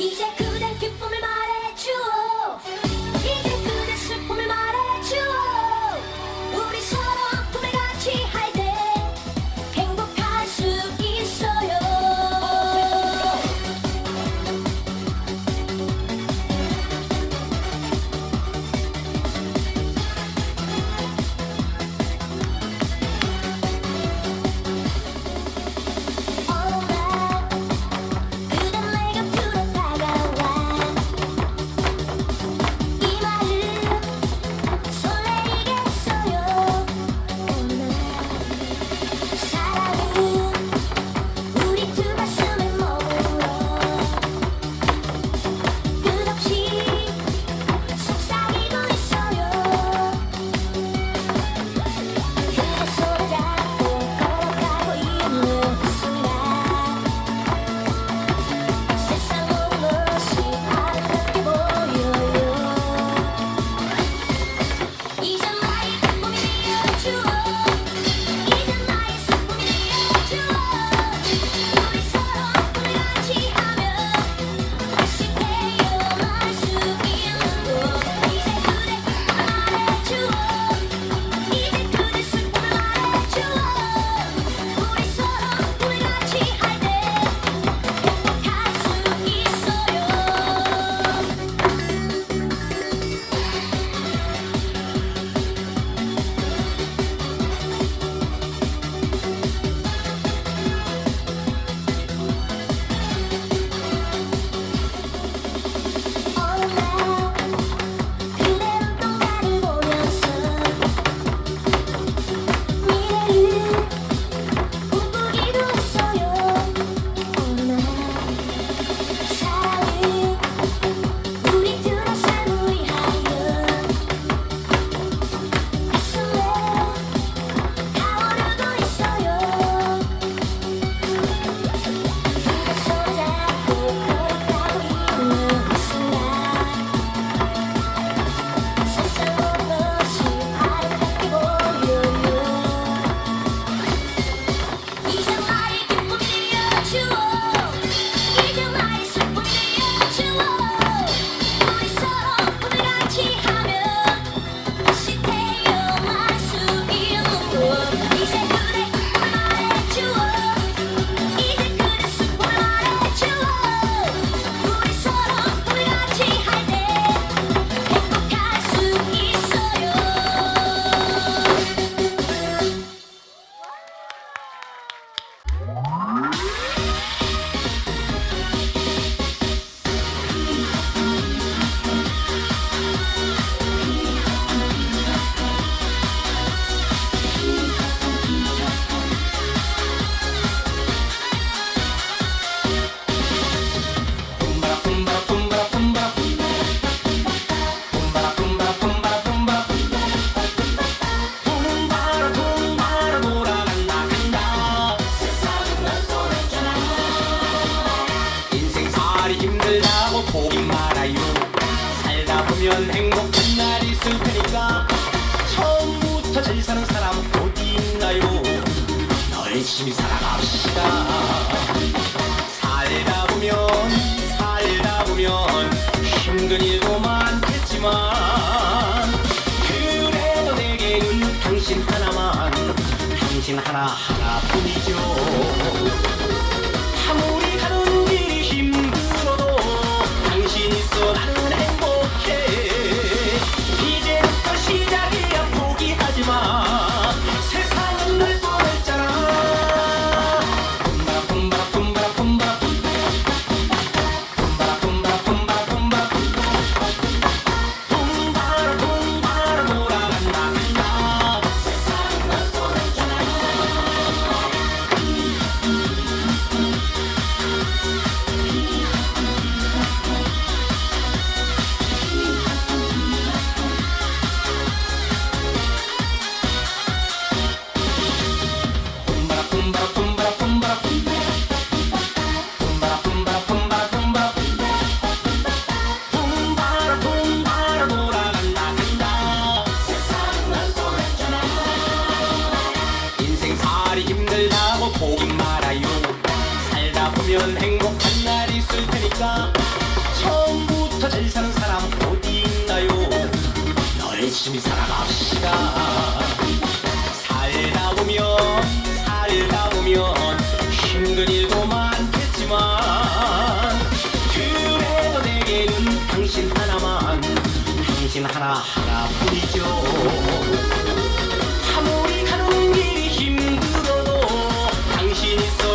이제 그대 기쁨을 행복한 날이 있을 테니까 처음부터 잘 사는 사람 어디 있나요? 열심히 살아갑시다. 살다 보면 살다 보면 힘든 일도 많겠지만 그래도 내게는 당신 하나만 당신 하나. 열심히 살아갑시다. 살다 보면 살다 보면 힘든 일도 많겠지만 그래도 내게는 당신 하나만 당신 하나 하나뿐이죠. 아무리 가는 길이 힘들어도 당신 있어